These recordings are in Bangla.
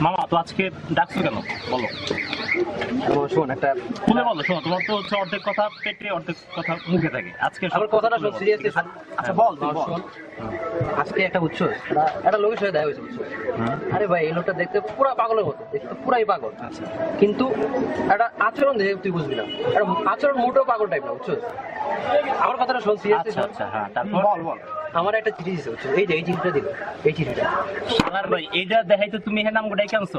মামা তো আজকে ডাকছো কেন? বলো। শোন একটা খুলে বলো শোনো তোমার তো হচ্ছে অর্ধেক কথা পেটে অর্ধেক কথা মুখে থাকে। আজকে আমার কথাটা শোন। সিরিয়াসলি আচ্ছা বল বল। আজকে একটা বুঝছ একটা- লোকের সাথে দেখা হয়েছে আরে ভাই এই লোকটা দেখতে পুরা পাগলের মতো। দেখতে পুরাই পাগল। আচ্ছা। কিন্তু একটা আচরণ দেখে তুই বুঝবি না। একটা আচরণ মোটেও পাগল টাইপ না বুঝছ? আমার কথাটা শোন সিরিয়াসলি আচ্ছা আচ্ছা হ্যাঁ তারপর? বল বল। আমার একটা চিঠি দিছে বুঝছ এই যে এই চিঠিটা দিল এই চিঠিটা শালার ভাই এইটা দেখাই তো তুমি হে নাম গোটাই কেনছো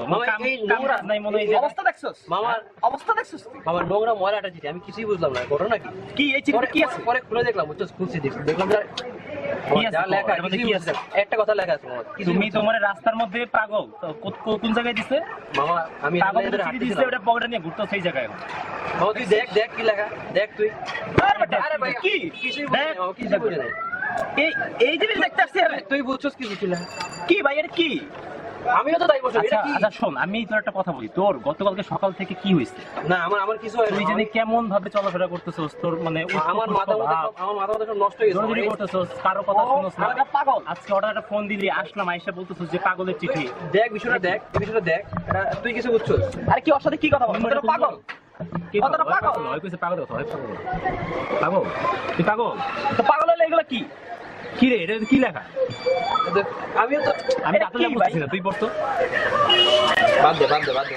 নাই মনে হয় এই অবস্থা দেখছস? মামার অবস্থা দেখছস? আমার নোংরা ময়লা একটা চিঠি আমি কিছুই বুঝলাম না ঘটনা কি? কি এই চিঠিতে কি আছে? পরে খুলে দেখলাম বুঝছ খুলছি দেখলাম। একটা কথা লেখা আছে তুমি তোমার রাস্তার মধ্যে পাগল কোন জায়গায় দিছে? মামা আমি পাগল দিছে ওটা পকেটে নিয়ে ঘুরতো সেই জায়গায়। তুই দেখ দেখ কি লেখা দেখ তুই। আরে ভাই কি? কিছুই বুঝি দেখ, নাই, মামা, কিছুই বুঝি নাই। এই এই জিনিস দেখতে আসছি তুই বুঝছস কি বুঝছিস কি ভাই এটা কি? আমিও তো তাই বলছি আচ্ছা এটা কি? আচ্ছা শোন আমি তোর একটা কথা বলি। তোর গতকালকে সকাল থেকে কি হয়েছে? না আমার আমার কিছু তুই জানি কেমন ভাবে চলাফেরা করতেছস তোর মানে আমার মাথা আমার মাথা সব নষ্ট হয়ে গেছে করতেছস কারও কথা শুনছ না। শালাটা পাগল। আজকে হঠাৎ একটা ফোন দিলি আসলাম আইসা বলতেছস যে পাগলের চিঠি। দেখ বিষয়টা দেখ বিষয়টা দেখ তুই কিছু বুঝছস? আরে কি ওর সাথে কি কথা বল? তোরা পাগল? পাগল? পাগল কথা পাগল। পাগল তুই পাগল তো পাগল হলে এগুলো কি? কি রে এটা কি লেখা? আমিও তো আমি না তুই পড়তো? বাদ দে বাদ দে বাদ দে।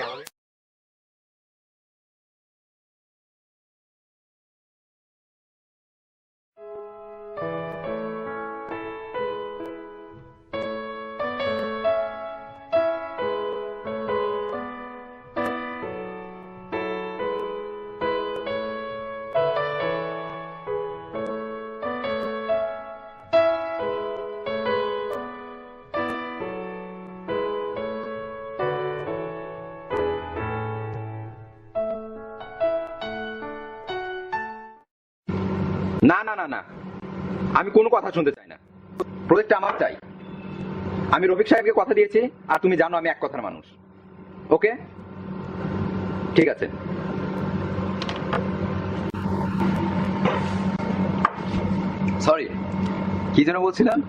না না না না। আমি কোনো কথা শুনতে চাই না। প্রজেক্টটা আমার চাই। আমি রফিক সাহেবকে কথা দিয়েছি, আর তুমি জানো আমি এক কথার মানুষ। ওকে? ঠিক আছে। সরি কি যেন বলছিলাম?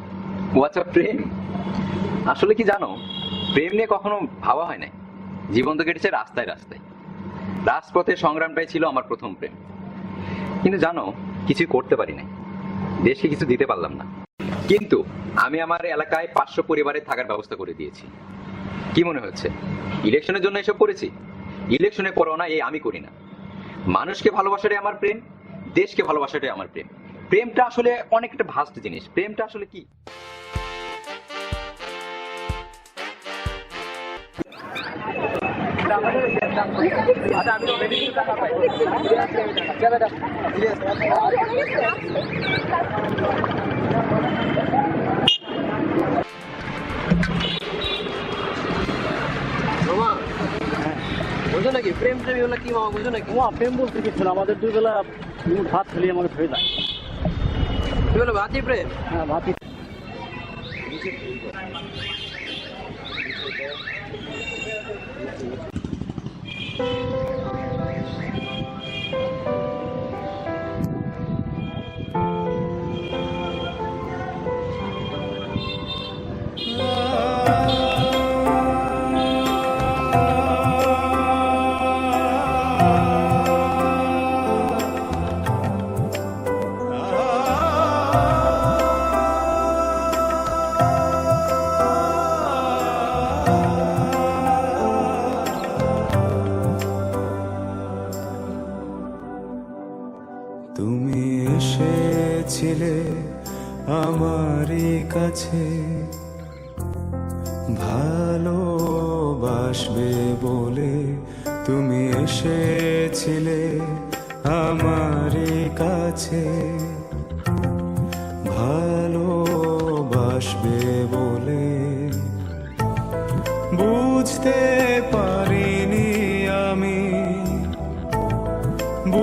হোয়াটসঅ্যাপ প্রেম। আসলে কি জানো, প্রেম নিয়ে কখনো ভাবা হয় নাই। জীবন তো কেটেছে রাস্তায় রাস্তায়। রাজপথের সংগ্রামটাই ছিল আমার প্রথম প্রেম। কিন্তু জানো কিছুই করতে পারি নাই। দেশকে কিছু দিতে পারলাম না। কিন্তু আমি আমার এলাকায় পাঁচশো পরিবারে থাকার ব্যবস্থা করে দিয়েছি। কি মনে হচ্ছে? ইলেকশনের জন্য এসব করেছি? ইলেকশনে করো না এই আমি করি না। মানুষকে ভালোবাসাটাই আমার প্রেম, দেশকে ভালোবাসাটাই আমার প্রেম। প্রেমটা আসলে অনেকটা ভাস্ট জিনিস। প্রেমটা আসলে কি? বুঝো নাকি? প্রেম প্রেম এগুলো কি মামা বুঝো নাকি? তোমার প্রেম বলতে কিছু না আমাদের দুই বেলা ভাত খেলে আমাকে ধরে যায়। কি বলো ভাতি প্রেম? হ্যাঁ ভাতই। তুমি এসেছিলে আমারই কাছে। ভালোবাসবে বলে তুমি এসেছিলে আমারই কাছে। ভালো ভালোবাসবে বলে বুঝতে পারিনি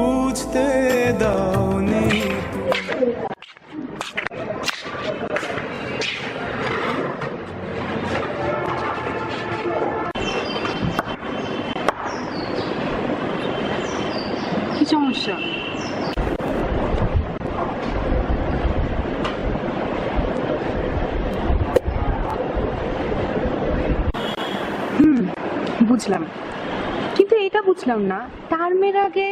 বুঝতে দাওনি। কি সমস্যা? বুঝলাম। কিন্তু এটা বুঝলাম না। তার মেয়ের আগে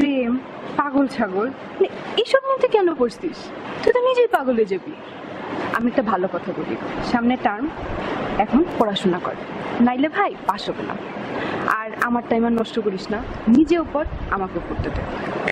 প্রেম, পাগল ছাগল মানে এসব মধ্যে কেন পড়ছিস? তুই তো নিজেই পাগলে যাবি। আমি একটা ভালো কথা বলি। সামনে টার্ম এখন পড়াশোনা কর। নাইলে ভাই পাশ হবে না। আর আমার টাইম আর নষ্ট করিস না। নিজেও পর আমাকেও পড়তে দে।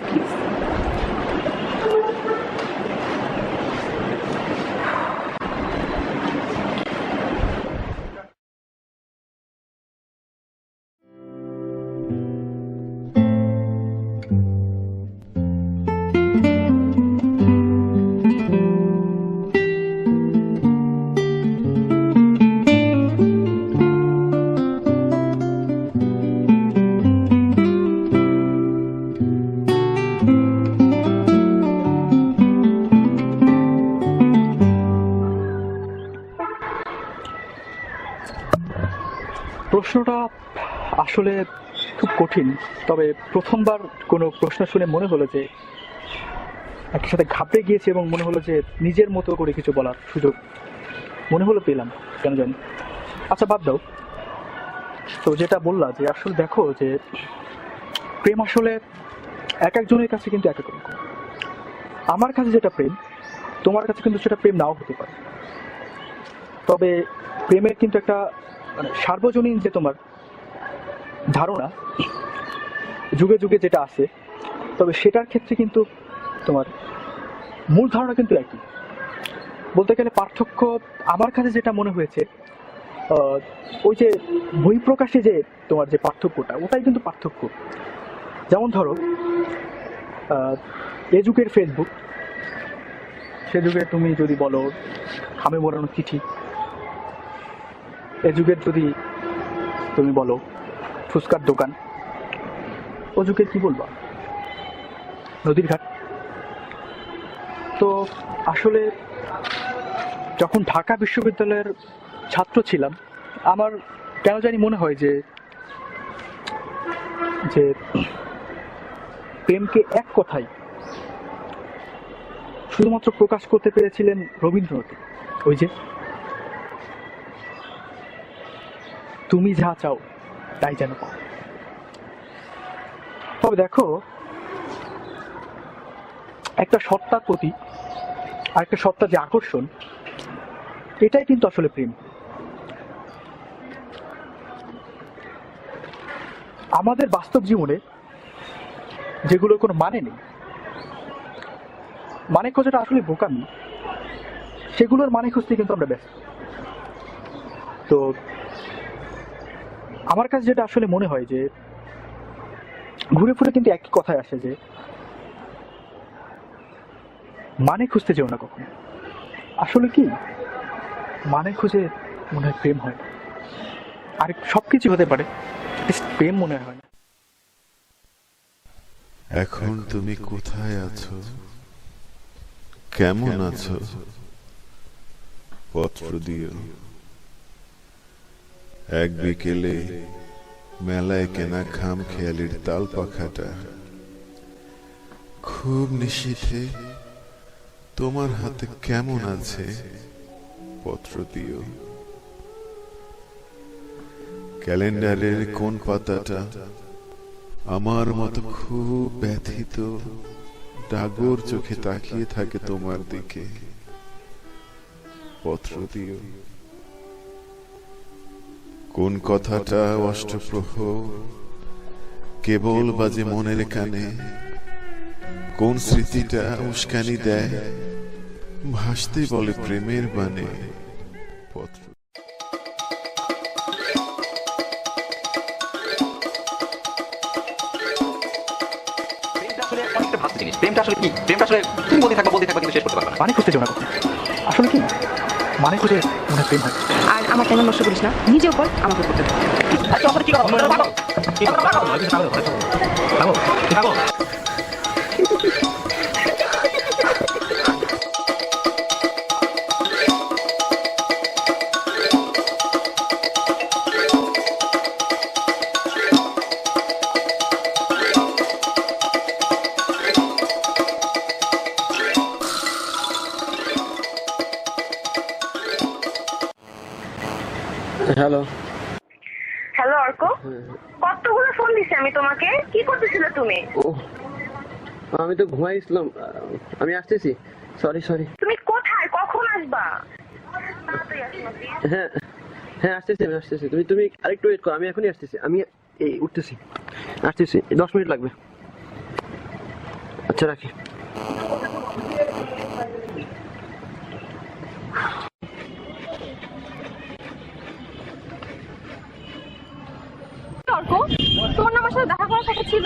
আসলে খুব কঠিন। তবে প্রথমবার কোনো প্রশ্ন শুনে মনে হলো যে, একই সাথে ঘাবড়ে গিয়েছে এবং মনে হলো যে নিজের মতো করে কিছু বলার সুযোগ মনে হলো পেলাম। কেন জানি। আচ্ছা বাদ দাও। তো যেটা বললা যে, আসলে দেখো যে, প্রেম আসলে এক একজনের কাছে কিন্তু এক এক রকম। আমার কাছে যেটা প্রেম, তোমার কাছে কিন্তু সেটা প্রেম নাও হতে পারে। তবে প্রেমের কিন্তু একটা মানে সার্বজনীন যে তোমার ধারণা যুগে যুগে যেটা আছে তবে সেটার ক্ষেত্রে কিন্তু তোমার মূল ধারণা কিন্তু একই। বলতে গেলে পার্থক্য আমার কাছে যেটা মনে হয়েছে ওই যে বই বহিঃপ্রকাশে যে তোমার যে পার্থক্যটা, ওটাই কিন্তু পার্থক্য। যেমন ধরো এ যুগের ফেসবুক সে যুগে তুমি যদি বলো আমি বলানো চিঠি, এ যুগের যদি তুমি বলো ফুচকার দোকান। যুগের কি বলবা? নদীর ঘাট। তো আসলে যখন ঢাকা বিশ্ববিদ্যালয়ের ছাত্র ছিলাম, আমার কেন জানি মনে হয় যে যে প্রেমকে এক কথায় শুধুমাত্র প্রকাশ করতে পেরেছিলেন রবীন্দ্রনাথ। ওই যে, তুমি যা চাও তাই যেন তবে দেখো, একটা সত্তার প্রতি আর একটা সত্তার যে আকর্ষণ, এটাই কিন্তু আসলে প্রেম। আমাদের বাস্তব জীবনে যেগুলো কোনো মানে নেই মানে খোঁজাটা আসলে বোকামি, সেগুলোর মানে খুঁজতে কিন্তু আমরা ব্যস্ত। তো আমার কাছে যেটা আসলে মনে হয় যে, ঘুরে ফিরে কিন্তু একই কথায় আসে যে মানে খুঁজতে যেও না কখনো। আসলে কি? মানে খুঁজে মনে হয় প্রেম হয় আর সব কিছু হতে পারে প্রেম মনে হয় এখন তুমি কোথায় আছো? কেমন আছো? পত্র দিও এক বিকেলে মেলায় কেনা খাম খেয়ালির তাল পাখাটা। খুব নিশীথে তোমার হাতে কেমন আছে? পত্র দিও। ক্যালেন্ডারের কোন পাতাটা? আমার মতো খুব ব্যথিত ডাগর চোখে তাকিয়ে থাকে তোমার দিকে। পত্র দিও। কোন কথাটা অষ্টপ্রহ? কেবল বাজে মনের কানে। কোন স্মৃতিটা উস্কানি দেয়? ভাসতে বলে প্রেমের বানে পত্র প্রেমটা আসলে কি? প্রেমটা আসলে তুমি বলতে থাকো বলতে থাকো কিন্তু শেষ করতে পারবে না। মানে খুঁজতে যাও না আসলে কি? মানে খুঁজে মনে প্রেম হয়। আর আমার কেন নষ্ট করিস না? নিজেও বল আমাকে করতে দে। হ্যালো হ্যালো অর্ক কতগুলো ফোন দিছি আমি তোমাকে? কি করতেছিলে তুমি? ও আমি তো ঘুমাইছিলাম আমি আসতেছি। সরি সরি তুমি কোথায়? কখন আসবা। হ্যাঁ হ্যাঁ আসতেছি আমি আসতেছি। তুমি তুমি আরেকটু ওয়েট করো আমি এখনই আসতেছি। আমি এই উঠতেছি। আসতেছি দশ মিনিট লাগবে। আচ্ছা রাখি। অর্ক তোমার আমার সাথে দেখা করার কথা ছিল।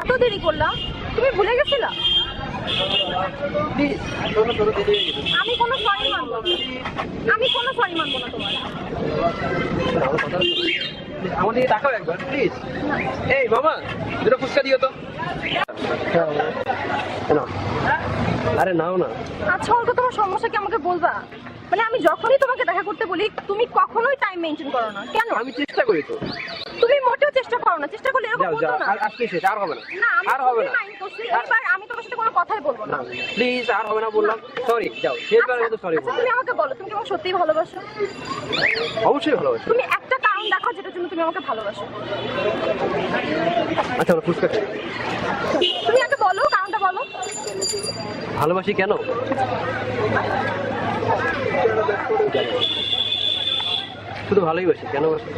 এত দেরি করলাম তুমি ভুলে গেছিলা? আমি কোনো সরি মানবো না। আমি কোনো সরি মানবো না তোমার। আমার দিকে তাকাও একবার প্লিজ এই মামা দুটো ফুচকা দিও তো। না। আরে নাও না। আচ্ছা অর্ক তোমার সমস্যা কি আমাকে বলবা? মানে আমি যখনই তোমাকে দেখা করতে বলি তুমি কখনোই টাইম মেনটেন করো না। কেন? আমি চেষ্টা করি তো। তুমি মোটেও চেষ্টা করো না। চেষ্টা করলে এরকম হতো না। আর আজকে শেষ আর হবে না। আর হবে না। এবার আমি তোমার সাথে কোনো কথাই বলব না। প্লিজ আর হবে না বললাম। সরি যাও শেষবারের মতো সরি আচ্ছা, তুমি আমাকে বলো তুমি কি আমাকে সত্যিই ভালোবাসো? অবশ্যই ভালোবাসি। তুমি একটা কারণ দেখো যেটার জন্য তুমি আমাকে ভালোবাসো। আচ্ছা আমরা ফুচকা তুমি আগে বলো কারণটা বলো। ভালোবাসি কেন। শুধু ভালোই বসে কেন বসে?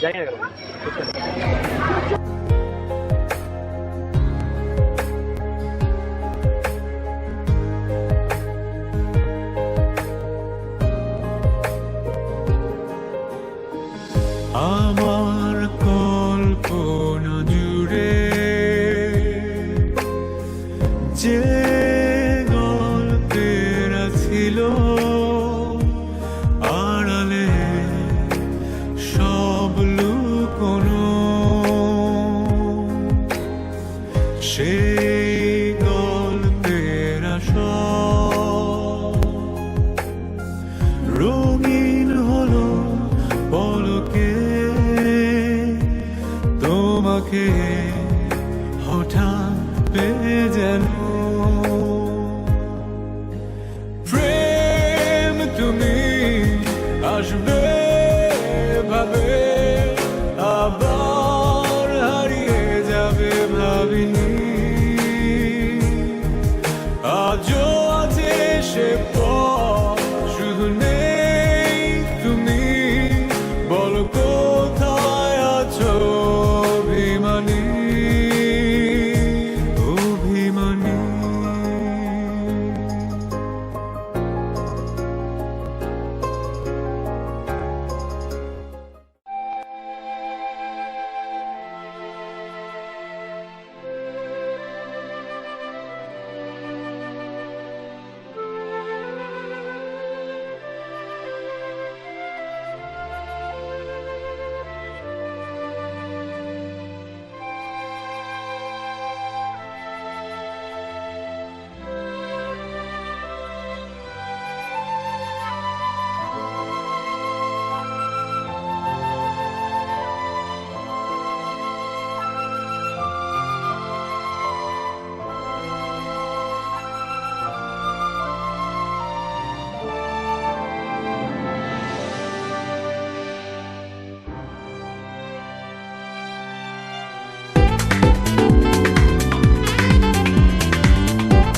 জানি না কেন? ছিল তুমি আসবে